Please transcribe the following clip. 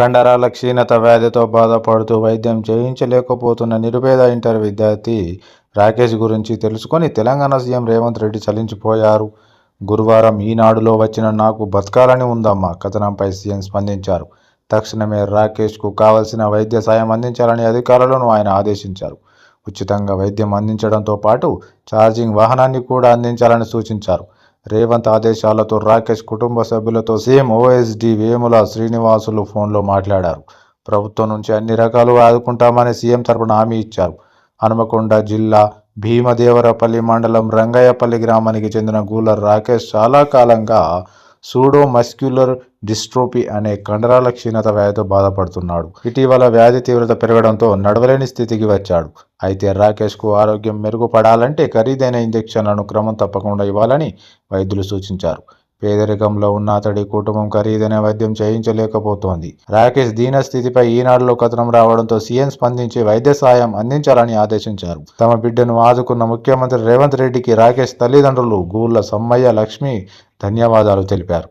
కండరాల క్షీణత వ్యాధితో బాధపడుతూ వైద్యం చేయించలేకపోతున్న నిరుపేద ఇంటర్ విద్యార్థి రాకేష్ గురించి తెలుసుకొని తెలంగాణ సీఎం రేవంత్ రెడ్డి చలించిపోయారు. గురువారం ఈనాడులో వచ్చిన నాకు బతకాలని ఉందమ్మా కథనంపై సీఎం స్పందించారు. తక్షణమే రాకేష్కు కావలసిన వైద్య సాయం అందించాలని అధికారులను ఆయన ఆదేశించారు. ఉచితంగా వైద్యం అందించడంతో పాటు ఛార్జింగ్ వాహనాన్ని కూడా అందించాలని సూచించారు. రేవంత్ ఆదేశాలతో రాకేష్ కుటుంబ సభ్యులతో సీఎం ఓఎస్డీ వేముల శ్రీనివాసులు ఫోన్లో మాట్లాడారు. ప్రభుత్వం నుంచి అన్ని రకాలుగా ఆదుకుంటామని సీఎం తరపున హామీ ఇచ్చారు. హనుమకొండ జిల్లా భీమదేవరపల్లి మండలం రంగయ్యపల్లి గ్రామానికి చెందిన గూలర్ రాకేష్ చాలా కాలంగా సూడో మస్క్యులర్ డిస్ట్రోపీ అనే కండరాల క్షీణత వ్యాధితో బాధపడుతున్నాడు. ఇటీవల వ్యాధి తీవ్రత పెరగడంతో నడవలేని స్థితికి వచ్చాడు. అయితే రాకేష్కు ఆరోగ్యం మెరుగుపడాలంటే ఖరీదైన ఇంజెక్షన్లను క్రమం తప్పకుండా ఇవ్వాలని వైద్యులు సూచించారు. పేదరికంలో ఉన్న అతడి కుటుంబం ఖరీదైన వైద్యం చేయించలేకపోతోంది. రాకేష్ దీన స్థితిపై ఈనాడులో కథనం రావడంతో సీఎం స్పందించి వైద్య సాయం అందించాలని ఆదేశించారు. తమ బిడ్డను ఆదుకున్న ముఖ్యమంత్రి రేవంత్ రెడ్డికి రాకేష్ తల్లిదండ్రులు గూళ్ళ సమ్మయ్య లక్ష్మి ధన్యవాదాలు తెలిపారు.